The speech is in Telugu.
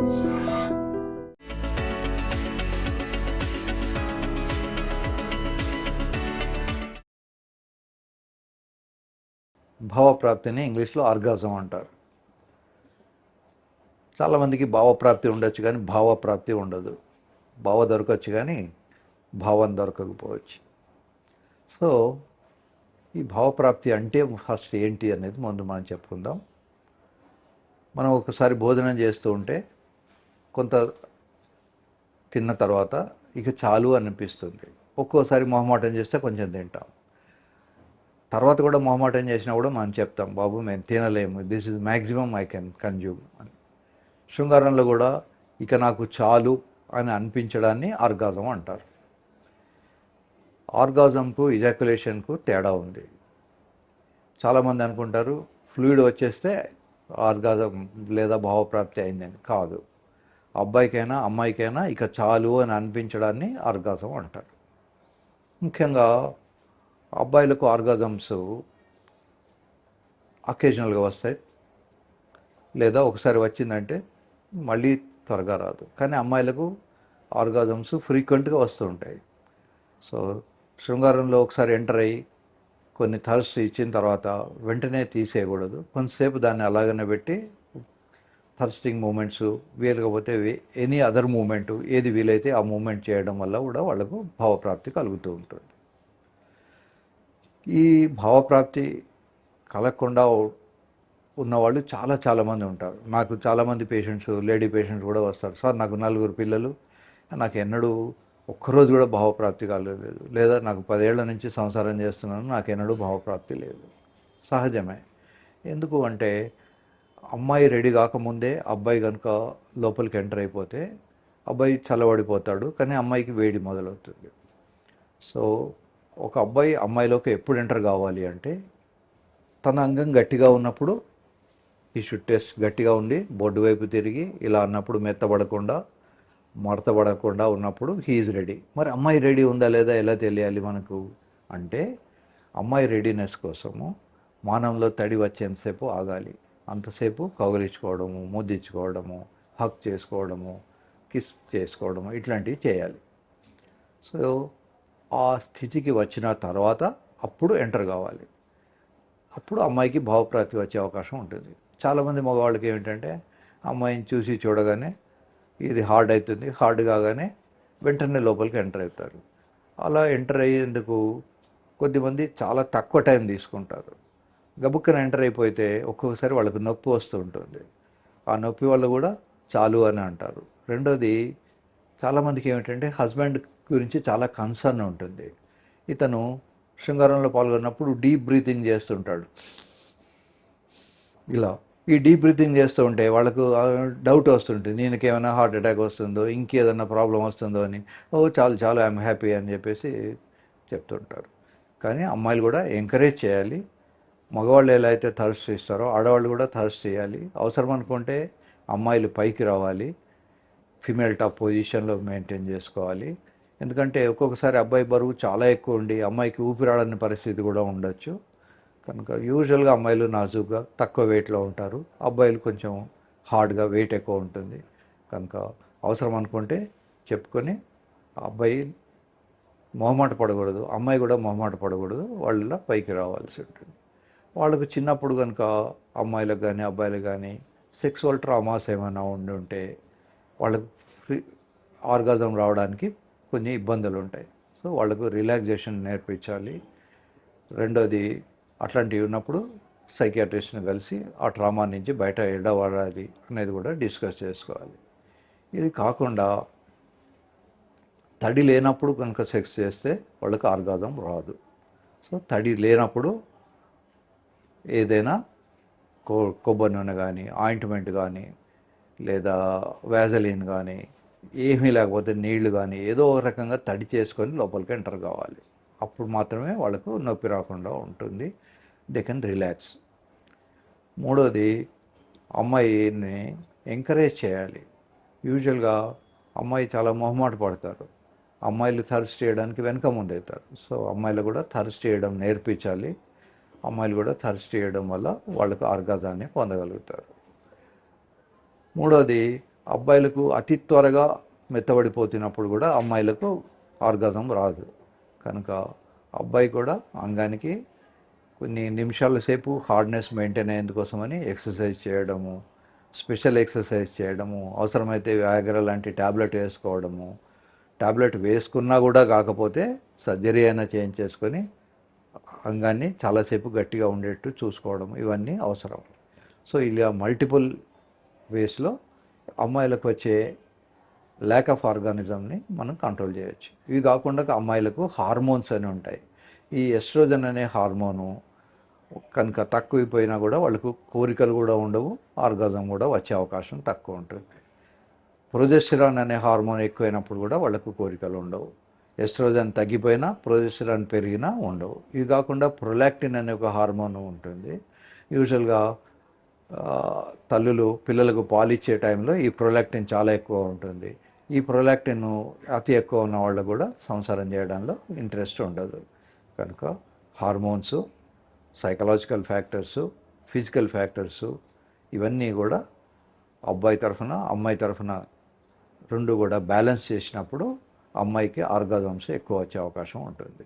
భావప్రాప్తిని ఇంగ్లీష్లో ఆర్గాజం అంటారు. చాలామందికి భావప్రాప్తి ఉండొచ్చు కానీ భావప్రాప్తి ఉండదు. భావ దొరకచ్చు కానీ భావం దొరకకపోవచ్చు. సో ఈ భావప్రాప్తి అంటే ఫస్ట్ ఏంటి అనేది ముందు మనం చెప్పుకుందాం. మనం ఒకసారి భోజనం చేస్తూ ఉంటే కొంత తిన్న తర్వాత ఇక చాలు అనిపిస్తుంది. ఒక్కోసారి మొహమాటం చేస్తే కొంచెం తింటాం. తర్వాత కూడా మొహమాటం చేసినా కూడా మనం చెప్తాం బాబు మేము తినలేము. This is maximum I can consume అని. శృంగారంలో కూడా ఇక నాకు చాలు అని అనిపించడాన్ని ఆర్గాజం అంటారు. ఆర్గాజంకు ఇజాక్యులేషన్కు తేడా ఉంది. చాలామంది అనుకుంటారు ఫ్లూయిడ్ వచ్చేస్తే ఆర్గాజం లేదా భావప్రాప్తి అయిందని. కాదు. అబ్బాయికైనా అమ్మాయికైనా ఇక చాలు అని అనిపించడాన్ని ఆర్గాజం అంటారు. ముఖ్యంగా అబ్బాయిలకు ఆర్గాజమ్స్ అకేషనల్గా వస్తాయి. లేదా ఒకసారి వచ్చిందంటే మళ్ళీ త్వరగా రాదు. కానీ అమ్మాయిలకు ఆర్గాజమ్స్ ఫ్రీక్వెంట్గా వస్తూ ఉంటాయి. సో శృంగారంలో ఒకసారి ఎంటర్ అయ్యి కొన్ని థర్స్ ఇచ్చిన తర్వాత వెంటనే తీసేయకూడదు. కొంతసేపు దాన్ని అలాగనే పెట్టి థర్స్టింగ్ మూమెంట్స్ వీలకపోతే ఎనీ అదర్ మూమెంట్ ఏది వీలైతే ఆ మూమెంట్ చేయడం వల్ల కూడా వాళ్ళకు భావప్రాప్తి కలుగుతూ ఉంటుంది. ఈ భావప్రాప్తి కలగకుండా ఉన్నవాళ్ళు చాలా చాలామంది ఉంటారు. నాకు చాలామంది పేషెంట్స్ లేడీ పేషెంట్స్ కూడా వస్తారు. సార్ నాకు నలుగురు పిల్లలు నాకు ఎన్నడూ ఒక్కరోజు కూడా భావప్రాప్తి కాలేదు లేదా నాకు పదేళ్ళ నుంచి సంసారం చేస్తున్నాను నాకు ఎన్నడూ భావప్రాప్తి లేదు. సహజమే. ఎందుకు అంటే అమ్మాయి రెడీ కాకముందే అబ్బాయి కనుక లోపలికి ఎంటర్ అయిపోతే అబ్బాయి చల్లబడిపోతాడు కానీ అమ్మాయికి వేడి మొదలవుతుంది. సో ఒక అబ్బాయి అమ్మాయిలోకి ఎప్పుడు ఎంటర్ కావాలి అంటే తన అంగం గట్టిగా ఉన్నప్పుడు ఈ షుడ్ టెస్ట్ గట్టిగా ఉండి బొడ్డు వైపు తిరిగి ఇలా అన్నప్పుడు మెత్తబడకుండా మడతబడకుండా ఉన్నప్పుడు హీఈస్ రెడీ మరి అమ్మాయి రెడీ ఉందా లేదా ఎలా తెలియాలి మనకు అంటే అమ్మాయి రెడీనెస్ కోసము మానంలో తడి వచ్చేంతసేపు ఆగాలి. అంతసేపు కౌగిలించుకోవడము ముద్దించుకోవడము హక్ చేసుకోవడము కిస్ చేసుకోవడము ఇట్లాంటివి చేయాలి. సో ఆ స్థితికి వచ్చిన తర్వాత అప్పుడు ఎంటర్ కావాలి. అప్పుడు అమ్మాయికి భావప్రాప్తి వచ్చే అవకాశం ఉంటుంది. చాలామంది మగవాళ్ళకి ఏమిటంటే అమ్మాయిని చూసి చూడగానే ఇది హార్డ్ అవుతుంది హార్డ్ కాగానే వెంటనే లోపలికి ఎంటర్ అవుతారు. అలా ఎంటర్ అయ్యేందుకు కొద్దిమంది చాలా తక్కువ టైం తీసుకుంటారు. గబుక్కన ఎంటర్ అయిపోతే ఒక్కొక్కసారి వాళ్ళకి నొప్పి వస్తూ ఉంటుంది. ఆ నొప్పి వల్ల కూడా చాలు అని అంటారు. రెండోది చాలామందికి ఏమిటంటే హస్బెండ్ గురించి చాలా కన్సర్న్ ఉంటుంది. ఇతను శృంగారంలో పాల్గొన్నప్పుడు డీప్ బ్రీతింగ్ చేస్తుంటాడు. ఇలా ఈ డీప్ బ్రీతింగ్ చేస్తూ ఉంటే వాళ్ళకు డౌట్ వస్తుంటుంది. నేనకి ఏమైనా హార్ట్ అటాక్ వస్తుందో ఇంకేదన్నా ప్రాబ్లం వస్తుందో అని. ఓ చాలు చాలు ఐఎమ్ హ్యాపీ అని చెప్పేసి చెప్తుంటారు. కానీ అమ్మాయిలు కూడా ఎంకరేజ్ చేయాలి. మగవాళ్ళు ఎలా అయితే థర్స్ట్ ఇస్తారో ఆడవాళ్ళు కూడా థర్స్ట్ చేయాలి. అవసరం అనుకుంటే అమ్మాయిలు పైకి రావాలి. ఫిమేల్ టాప్ పొజిషన్లో మెయింటైన్ చేసుకోవాలి. ఎందుకంటే ఒక్కొక్కసారి అబ్బాయి బరువు చాలా ఎక్కువ ఉండి అమ్మాయికి ఊపిరాడని పరిస్థితి కూడా ఉండొచ్చు. కనుక యూజువల్గా అమ్మాయిలు నాజుగ్గా తక్కువ వెయిట్లో ఉంటారు. అబ్బాయిలు కొంచెం హార్డ్గా వెయిట్ ఎక్కువ ఉంటుంది. కనుక అవసరం అనుకుంటే చెప్పుకొని అబ్బాయి మొహమాట పడకూడదు. అమ్మాయి కూడా మొహమాట పడకూడదు. వాళ్ళ పైకి రావాల్సి ఉంటుంది. వాళ్ళకు చిన్నప్పుడు కనుక అమ్మాయిలకు కానీ అబ్బాయిలకు కానీ సెక్సువల్ ట్రామాస్ ఏమైనా ఉండి ఉంటే వాళ్ళకు ఫ్రీ ఆర్గాజం రావడానికి కొన్ని ఇబ్బందులు ఉంటాయి. సో వాళ్ళకు రిలాక్సేషన్ నేర్పించాలి. రెండోది అట్లాంటివి ఉన్నప్పుడు సైకియాట్రిస్ట్ని కలిసి ఆ ట్రామా నుంచి బయట ఎడవాడాలి అనేది కూడా డిస్కస్ చేసుకోవాలి. ఇది కాకుండా తడి లేనప్పుడు కనుక సెక్స్ చేస్తే వాళ్ళకి ఆర్గాజం రాదు. సో తడి లేనప్పుడు ఏదైనా కో కొబ్బరి నూనె కానీ ఆయింట్మెంట్ కానీ లేదా వ్యాజలిన్ కానీ ఏమీ లేకపోతే నీళ్ళు కానీ ఏదో ఒక రకంగా తడి చేసుకొని లోపలికి ఎంటర్ కావాలి. అప్పుడు మాత్రమే వాళ్ళకు నొప్పి రాకుండా ఉంటుంది. దే కెన్ రిలాక్స్ మూడోది అమ్మాయిని ఎంకరేజ్ చేయాలి. యూజువల్గా అమ్మాయి చాలా మొహమాట పడతారు. అమ్మాయిలు థర్స్ చేయడానికి వెనక ముందవుతారు సో అమ్మాయిలు కూడా థర్స్ చేయడం నేర్పించాలి. అమ్మాయిలు కూడా థర్స్ట్ చేయడం వల్ల వాళ్ళకు ఆర్గాజాన్ని పొందగలుగుతారు. మూడోది అబ్బాయిలకు అతి త్వరగా మెత్తబడిపోతున్నప్పుడు కూడా అమ్మాయిలకు ఆర్గాజం రాదు. కనుక అబ్బాయి కూడా అంగానికి కొన్ని నిమిషాల సేపు హార్డ్నెస్ మెయింటైన్ అయ్యేందుకోసమని ఎక్సర్సైజ్ చేయడము స్పెషల్ ఎక్సర్సైజ్ చేయడము అవసరమైతే వ్యాగ్ర లాంటి ట్యాబ్లెట్ వేసుకోవడము ట్యాబ్లెట్ వేసుకున్నా కూడా కాకపోతే సర్జరీ అయినా చేంజ్ చేసుకొని అంగాన్ని చాలాసేపు గట్టిగా ఉండేట్టు చూసుకోవడం ఇవన్నీ అవసరం. సో ఇలా మల్టిపుల్ వేస్లో అమ్మాయిలకు వచ్చే ల్యాక్ ఆఫ్ ఆర్గానిజంని మనం కంట్రోల్ చేయొచ్చు. ఇవి కాకుండా అమ్మాయిలకు హార్మోన్స్ అని ఉంటాయి. ఈ ఎస్ట్రోజన్ అనే హార్మోను కనుక తక్కువైపోయినా కూడా వాళ్ళకు కోరికలు కూడా ఉండవు ఆర్గాజం కూడా వచ్చే అవకాశం తక్కువ ఉంటుంది. ప్రొజెస్టిరాన్ అనే హార్మోన్ ఎక్కువైనప్పుడు కూడా వాళ్ళకు కోరికలు ఉండవు. ఎస్ట్రోజన్ తగ్గిపోయినా ప్రొజెస్టిరాన్ పెరిగినా ఉండవు. ఇవి కాకుండా ప్రొలాక్టిన్ అనే ఒక హార్మోన్ ఉంటుంది. యూజువల్గా తల్లులు పిల్లలకు పాలిచ్చే టైంలో ఈ ప్రొలాక్టిన్ చాలా ఎక్కువ ఉంటుంది. ఈ ప్రొలాక్టిన్ అతి ఎక్కువ ఉన్న వాళ్ళకు కూడా సంసారం చేయడంలో ఇంట్రెస్ట్ ఉండదు. కనుక hormones psychological factors physical factors ఇవన్నీ కూడా అబ్బాయి తరఫున అమ్మాయి తరఫున రెండు కూడా బ్యాలెన్స్ చేసినప్పుడు అమ్మాయికి ఆర్గాజమ్స్ ఎక్కువ వచ్చే అవకాశం ఉంటుంది.